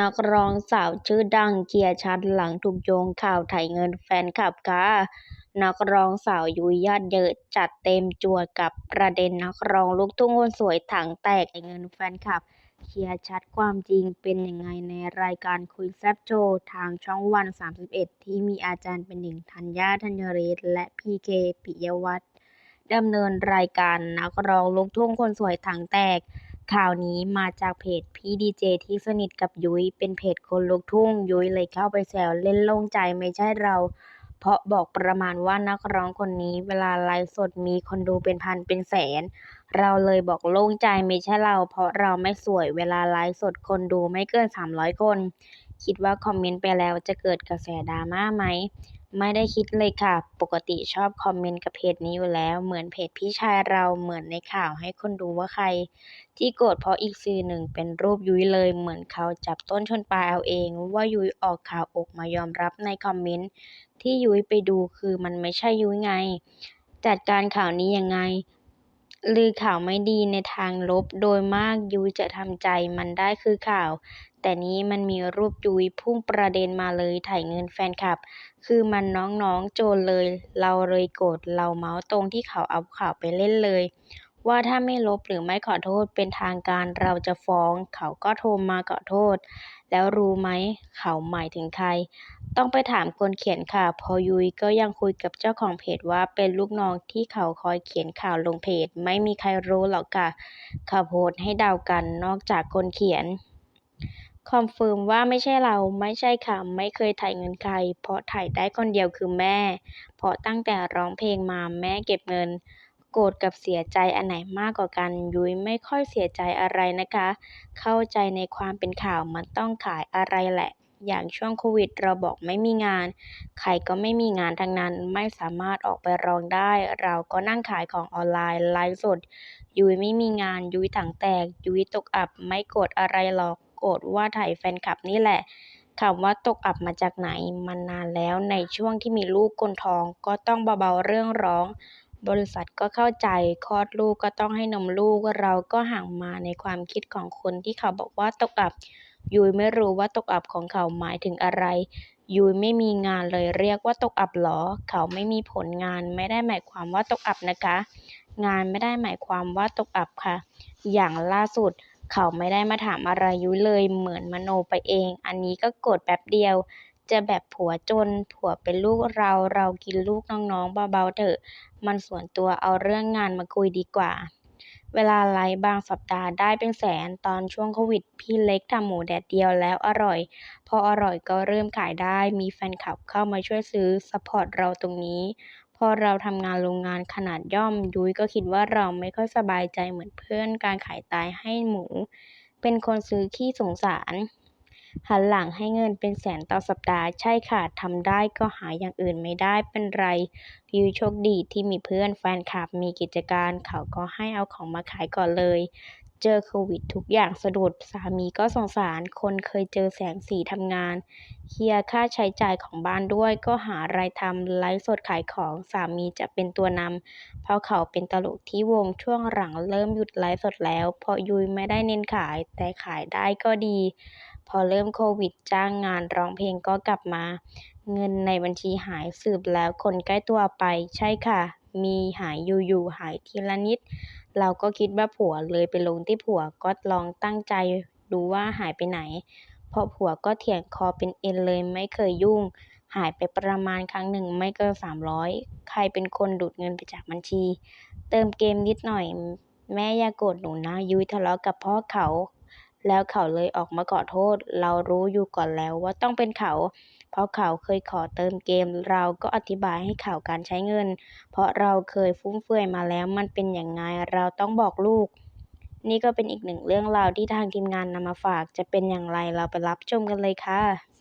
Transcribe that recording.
นักร้องสาวชื่อดังเคลียร์ชัดหลังถูกโยงข่าวไถเงินแฟนคลับค่ะนักร้องสาวยุยญาติเยอะจัดเต็มจวดกับประเด็นนักร้องลูกทุ่งคนสวยถังแตกไถเงินแฟนคลับเคลียร์ชัดความจริงเป็นยังไงในรายการคุยแซ่บโชว์ทางช่องวัน 31 ที่มีอาจารย์เป็นหนึ่งธัญญาธัญเรศและพีเคปิยวัฒน์ดำเนินรายการนักร้องลูกทุ่งคนสวยถังแตก ข่าวนี้มาจากเพจพี่ดีเจที่สนิทกับยุ้ยเป็นเพจคนลูกทุ่ง ยุ้ยเลยเข้าไปแซวเล่นโล่งใจไม่ใช่เรา เพราะบอกประมาณว่านักร้องคนนี้เวลาไลฟ์สดมีคนดูเป็นพันเป็นแสน เราเลยบอกโล่งใจไม่ใช่เรา เพราะเราไม่สวยเวลาไลฟ์สดคนดูไม่เกิน 300 คน คิดว่าคอมเมนต์ไปแล้วจะเกิดกระแสดราม่าไหม ไม่ได้คิดเลยค่ะ ปกติชอบคอมเมนต์กับเพจนี้อยู่แล้ว เหมือนเพจพี่ชายเราเหมือนในข่าวให้คนดูว่าใคร ที่โกรธเพราะอีกสื่อหนึ่งเป็นรูปยุ้ยเลย เหมือนเขาจับต้นชนปลายเอาเอง ว่ายุ้ยออกข่าวอกมายอมรับในคอมเมนต์ที่ยุ้ยไปดูคือมันไม่ใช่ยุ้ยไง จัดการข่าวนี้ยังไง ลือข่าวไม่ดีในทางลบ โดยมากยุ้ยจะทำใจมันได้คือข่าว แต่นี้มันมีรูปยุ้ยพุ่งประเด็นมาเลยถ่ายเงินแฟนคลับ คือมันน้องๆโจรเลย เราเลยโกรธเราเมาส์ตรงที่เขาเอาข่าวไปเล่นเลย ว่าถ้าไม่ลบหรือไม่ขอโทษเป็นทางการเราจะฟ้อง เขาก็โทรมาขอโทษ แล้วรู้ไหมเขาหมายถึงใคร ต้องไปถามคนเขียนค่ะพอยุ้ยก็ยังคุยกับเจ้าของเพจว่าเป็นลูกน้องที่เขาคอยเขียนข่าวลงเพจ ไม่มีใครรู้หรอกค่ะเขาโพสให้เดากันนอกจากคนเขียนคอนเฟิร์มว่าไม่ใช่เราไม่ใช่ค่ะไม่เคยถ่ายเงินใคร เพราะถ่ายได้คนเดียวคือแม่ เพราะตั้งแต่ร้องเพลงมาแม่เก็บเงิน โกรธกับเสียใจอันไหนมากกว่ากัน ยุ้ยไม่ค่อยเสียใจอะไรนะคะ เข้าใจในความเป็นข่าวมันต้องขายอะไรแหละ อย่างช่วงโควิดเราบอกไม่มีงาน ใครก็ไม่มีงานทั้งนั้นไม่สามารถออกไปร้องได้ เราก็นั่งขายของออนไลน์ไลฟ์สด ยุ้ยไม่มีงาน ยุ้ยถังแตก ยุ้ยตกอับไม่โกรธอะไรหรอก โกรธว่าถ่ายแฟนคลับนี่แหละคำว่าตกอับมาจากไหนมันนานแล้วในช่วงที่มีลูกกลนท้องก็ต้องเบาๆเรื่องร้อง บริษัทก็เข้าใจคลอดลูกก็ต้องให้นมลูก เราก็ห่างมาในความคิดของคนที่เขาบอกว่าตกอับ ยุยไม่รู้ว่าตกอับของเขาหมายถึงอะไร ยุยไม่มีงานเลยเรียกว่าตกอับหรอ เขาไม่มีผลงานไม่ได้หมายความว่าตกอับนะคะ งานไม่ได้หมายความว่าตกอับค่ะ อย่างล่าสุดเขาไม่ได้มาถามอะไรยุ้ยเลยเหมือนมโนไปเอง อันนี้ก็โกรธแป๊บเดียว จะแบบผัวจน ผัวเป็นลูกเรา เรากินลูกน้อง ๆ เบา ๆ เถอะ มันส่วนตัว เอาเรื่องงานมาคุยดีกว่า เวลาไลฟ์บางสัปดาห์ได้เป็นแสน ตอนช่วงโควิด พี่เล็กทำหมูแดดเดียวแล้วอร่อย พออร่อยก็เริ่มขายได้ มีแฟนคลับเข้ามาช่วยซื้อ ซัพพอร์ตเราตรงนี้ พอเราทำงานโรงงานขนาดย่อม ยุ้ยก็คิดว่าเราไม่ค่อยสบายใจเหมือนเพื่อน การขายตายให้หมู เป็นคนซื้อขี้สงสาร หันหลังให้เงินเป็นแสนต่อสัปดาห์ ใช่ค่ะ ทำได้ก็หาอย่างอื่นไม่ได้เป็นไรยุ้ยโชคดีที่มีเพื่อนแฟนคลับมีกิจการ เขาก็ให้เอาของมาขายก่อนเลย เจอโควิดทุกอย่างสะดุด สามีก็สงสาร คนเคยเจอแสงสีทำงาน เคลียร์ค่าใช้จ่ายของบ้านด้วย ก็หารายทำไลฟ์สดขายของ สามีจะเป็นตัวนำ เพราะเขาเป็นตลกที่วงช่วงหลังเริ่มหยุดไลฟ์สดแล้ว เพราะยุยไม่ได้เน้นขาย แต่ขายได้ก็ดี พอเริ่มโควิดจ้างงานร้องเพลงก็กลับมา เงินในบัญชีหายสืบแล้วคนใกล้ตัวไป ใช่ค่ะ มีหายอยู่ๆหายทีละนิด เราก็คิดว่าผัวเลยไปลงที่ผัวก็ลองตั้งใจดูว่าหายไปไหนพราะผัวก็เถียงคอเป็นเอ็นเลยไม่เคยยุ่ง หายไปประมาณครั้งหนึ่งไม่เกินสามร้อยใครเป็นคนดูดเงินไปจากบัญชี เติมเกมนิดหน่อย แม่อย่าโกรธหนูนะยุ้ยทะเลาะกับพ่อเขา แล้วเขาเลยออกมาขอโทษ เรารู้อยู่ก่อนแล้วว่าต้องเป็นเขา เพราะเขาเคยขอเติมเกม เราก็อธิบายให้เขาการใช้เงิน เพราะเราเคยฟุ่มเฟือยมาแล้วมันเป็นอย่างไงเราต้องบอกลูก นี่ก็เป็นอีกหนึ่งเรื่องราวที่ทางทีมงานนำมาฝาก จะเป็นอย่างไรเราไปรับชมกันเลยค่ะ